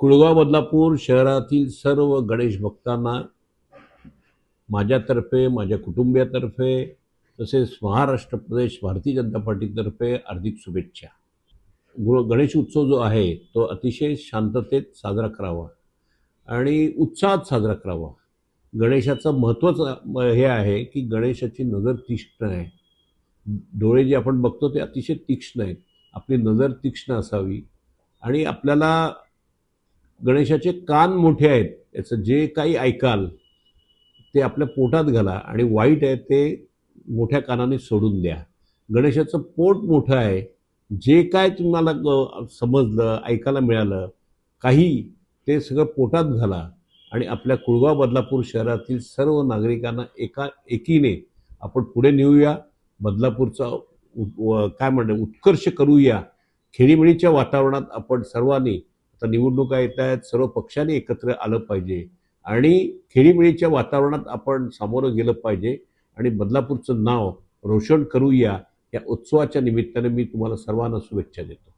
कुळगाव बदलापूर शहरातील सर्व गणेश भक्तांना माझ्यातर्फे माझ्या कुटुंबियातर्फे तसेच महाराष्ट्र प्रदेश भारतीय जनता पार्टीतर्फे हार्दिक शुभेच्छा. गु गणेश उत्सव जो आहे तो अतिशय शांततेत साजरा करावा आणि उत्साहात साजरा करावा. गणेशाचं महत्त्वाचं हे आहे की गणेशाची नजर तीक्ष्ण आहे. डोळे जे आपण बघतो ते अतिशय तीक्ष्ण आहेत. आपली नजर तीक्ष्ण असावी आणि आपल्याला गणेशाचे कान मोठे आहेत याचं जे काही ऐकाल ते आपल्या पोटात घाला आणि वाईट आहे ते मोठ्या कानाने सोडून द्या. गणेशाचं पोट मोठं आहे जे काय तुम्हाला समजलं ऐकायला मिळालं काही ते सगळं पोटात घाला आणि आपल्या कुळगाव बदलापूर शहरातील सर्व नागरिकांना एका एकीने आपण पुढे नेऊया बदलापूरचा काय म्हणणं उत्कर्ष करूया. खेळीमेळीच्या वातावरणात आपण सर्वांनी आता निवडणुका येत आहेत सर्व पक्षांनी एकत्र आलं पाहिजे आणि खेळीमेळीच्या वातावरणात आपण सामोरं गेलं पाहिजे आणि बदलापूरचं नाव रोशन करूया या उत्सवाच्या निमित्ताने मी तुम्हाला सर्वांना शुभेच्छा देतो.